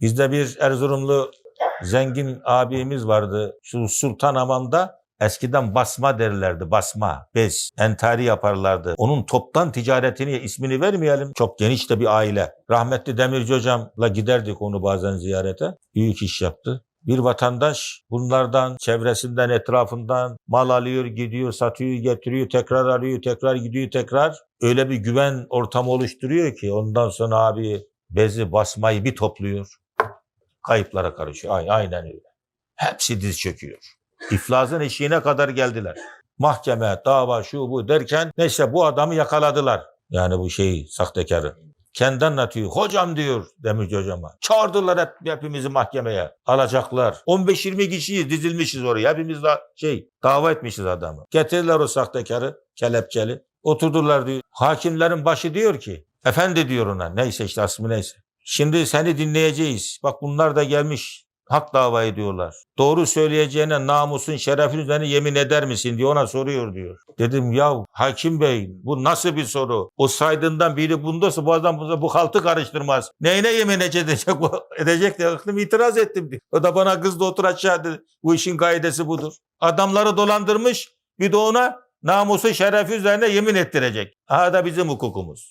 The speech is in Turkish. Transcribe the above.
Bizde bir Erzurumlu zengin abimiz vardı. Şu Sultanhamam'da eskiden basma derlerdi. Basma, bez, entari yaparlardı. Onun toptan ticaretini ismini vermeyelim. Çok geniş de bir aile. Rahmetli Demirci hocamla giderdik onu bazen ziyarete. Büyük iş yaptı. Bir vatandaş bunlardan, çevresinden, etrafından mal alıyor, gidiyor, satıyor, getiriyor, tekrar alıyor, tekrar gidiyor, tekrar. Öyle bir güven ortamı oluşturuyor ki ondan sonra abi bezi basmayı bir topluyor. Kayıplara karışıyor. Ay, aynen öyle. Hepsi diz çöküyor. İflasın eşiğine kadar geldiler. Mahkeme, dava, şu bu derken neyse bu adamı yakaladılar. Yani bu şeyi, sahtekarı. Kendi anlatıyor. Hocam diyor Demirci hocama. Çağırdılar hep, hepimizi mahkemeye. Alacaklar. 15-20 kişiyiz dizilmişiz oraya. Hepimiz de şey dava etmişiz adamı. Getirdiler o sahtekarı kelepçeli. Oturdular diyor. Hakimlerin başı diyor ki efendi diyor ona neyse işte asmı neyse. Şimdi seni dinleyeceğiz. Bak bunlar da gelmiş. Hak dava ediyorlar. Doğru söyleyeceğine namusun, şerefin üzerine yemin eder misin diye ona soruyor diyor. Dedim ya hakim bey bu nasıl bir soru? O saydığından biri bundaysa bu adam bu, bu haltı karıştırmaz. Neyine yemin edecek? Edecek diye aklım itiraz ettim diye. O da bana kızdı otur aşağı dedi. Bu işin kaidesi budur. Adamları dolandırmış bir de ona namusu şerefi üzerine yemin ettirecek. Aha da bizim hukukumuz.